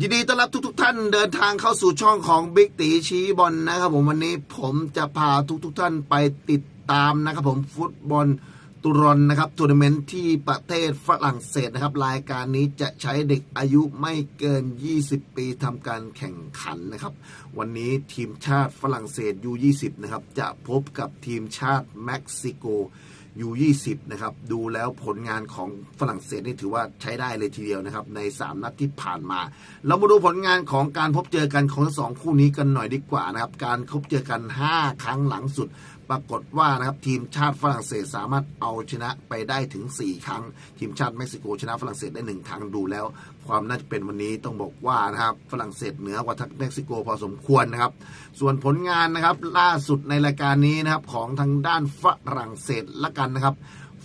ยินดีต้อนรับทุกๆทท่านเดินทางเข้าสู่ช่องของบิ๊กตีชี้บอลนะครับผมวันนี้ผมจะพาทุกๆทท่านไปติดตามนะครับผมฟุตบอลตุรนนะครับทัวร์นาเมนต์ที่ประเทศฝรั่งเศสนะครับ รายการนี้จะใช้เด็กอายุไม่เกิน 20 ปีทำการแข่งขันนะครับ วันนี้ทีมชาติฝรั่งเศส U20 นะครับ จะพบกับทีมชาติเม็กซิโก ยู20นะครับดูแล้วผลงานของฝรั่งเศสนี่ถือว่าใช้ได้เลยทีเดียวนะครับใน 3 นัดที่ผ่านมา เรามาดูผลงานของการพบเจอกันของทั้งสองคู่นี้กันหน่อยดีกว่านะครับการพบเจอกัน 5 ครั้งหลังสุด ปรากฏว่านะครับทีมชาติฝรั่งเศสสามารถเอาชนะไปได้ถึง 4 ครั้ง ทีมชาติเม็กซิโกชนะฝรั่งเศสได้ 1 ครั้งดูแล้ว ความน่าจะเป็นวันนี้ต้องบอกว่านะครับฝรั่งเศสเหนือกว่าทักเม็กซิโกพอสมควรนะครับส่วนผลงานนะครับล่าสุดในรายการนี้นะครับของทางด้านฝรั่งเศสและกันนะครับ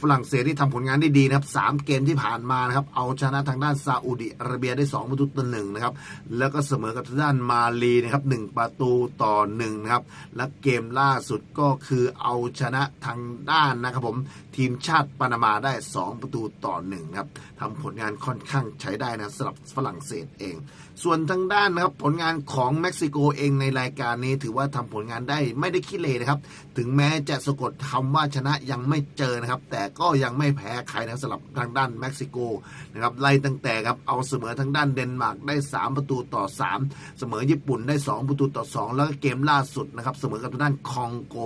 ฝรั่งเศสที่ทำผลงานได้ดีนะครับสามเกมที่ผ่านมานะครับ เอาชนะทางด้านซาอุดิอาระเบียได้2ประตูต่อหนึ่งนะครับ แล้วก็เสมอกับทางด้านมาลีนะครับหนึ่งประตูต่อหนึ่งนะครับ และเกมล่าสุดก็คือเอาชนะทางด้านนะครับผมทีมชาติปานามาได้ 2 ประตูต่อหนึ่งครับทำผลงานค่อนข้างใช้ได้นะสำหรับฝรั่งเศสเอง ส่วนทางด้านนะครับผลงานของเม็กซิโกเองในรายการนี้ถือว่าทำผลงานได้ไม่ได้ขี้เลนะครับ ถึงแม้จะสะกดคำว่าชนะยังไม่เจอนะครับ แต่ก็ยังไม่แพ้ใครนะสำหรับทางด้านเม็กซิโกนะครับไล่ตั้งแต่ครับเอาเสมอทางด้านเดนมาร์กได้ 3 ประตูต่อ 3 เสมอญี่ปุ่นได้ 2 ประตูต่อ 2 แล้วก็เกมล่าสุดนะครับเสมอกับทางด้านคองโก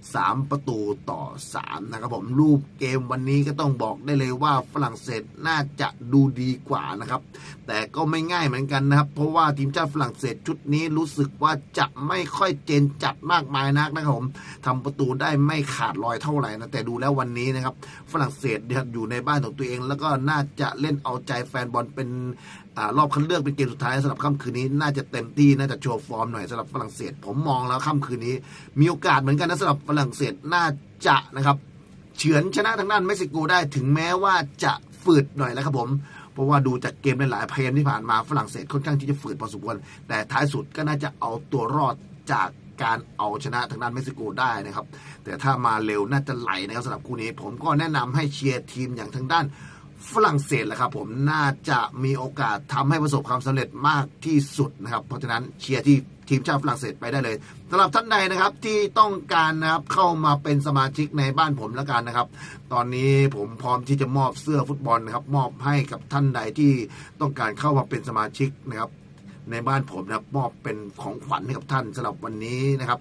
3 ประตูต่อ 3 นะครับผมรูปเกมวันนี้ก็ต้องบอกได้เลยว่าฝรั่งเศสน่าจะดูดีกว่านะครับแต่ก็ไม่ง่ายเหมือนกันนะครับ เพราะว่าทีมชาติฝรั่งเศสชุดนี้รู้สึกว่าจะไม่ค่อยเจนจัดมากมายนักนะครับผมทำประตูได้ไม่ขาดลอยเท่าไหร่นะแต่ดูแล้ววันนี้นะครับฝรั่งเศสเนี่ยอยู่ในบ้านของตัวเอง แล้วก็น่าจะเล่นเอาใจแฟนบอลเป็นอรอบคัดเลือกเป็นเกมสุดท้ายสำหรับค่ำคืนนี้น่าจะเต็มที่น่าจะโชว์ฟอร์มหน่อยสำหรับฝรั่งเศส ผมมองแล้วค่ำคืนนี้ มีโอกาสเหมือนกันนะสำหรับฝรั่งเศสน่าจะนะครับเฉือนชนะทางด้านเม็กซิโกได้ถึงแม้ว่าจะฝืดหน่อยแล้วครับผมเพราะว่าดูจากเกมในหลายเพลมที่ผ่านมาฝรั่งเศสค่อนข้างที่จะฝืดพอสมควรแต่ท้ายสุดก็น่าจะเอาตัวรอดจาก การเอาชนะทางด้านเม็กซิโกได้นะครับ แต่ถ้ามาเร็วน่าจะไหลนะครับสำหรับคู่นี้ ผมก็แนะนำให้เชียร์ทีมอย่างทางด้านฝรั่งเศสแหละครับผมน่าจะมีโอกาสทำให้ประสบความสำเร็จมากที่สุดนะครับ เพราะฉะนั้นเชียร์ที่ทีมชาติฝรั่งเศสไปได้เลยสำหรับท่านใดนะครับที่ต้องการนะครับเข้ามาเป็นสมาชิกในบ้านผมแล้วกันนะครับ ตอนนี้ผมพร้อมที่จะมอบเสื้อฟุตบอลนะครับ มอบให้กับท่านใดที่ต้องการเข้ามาเป็นสมาชิกนะครับ ในบ้านผมนะครับมอบเป็นของขวัญให้กับท่านสำหรับวันนี้นะครับ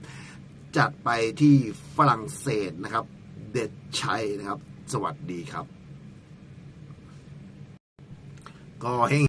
จัดไปที่ฝรั่งเศสนะครับ เด็ดชัยนะครับ สวัสดีครับ ก็เฮง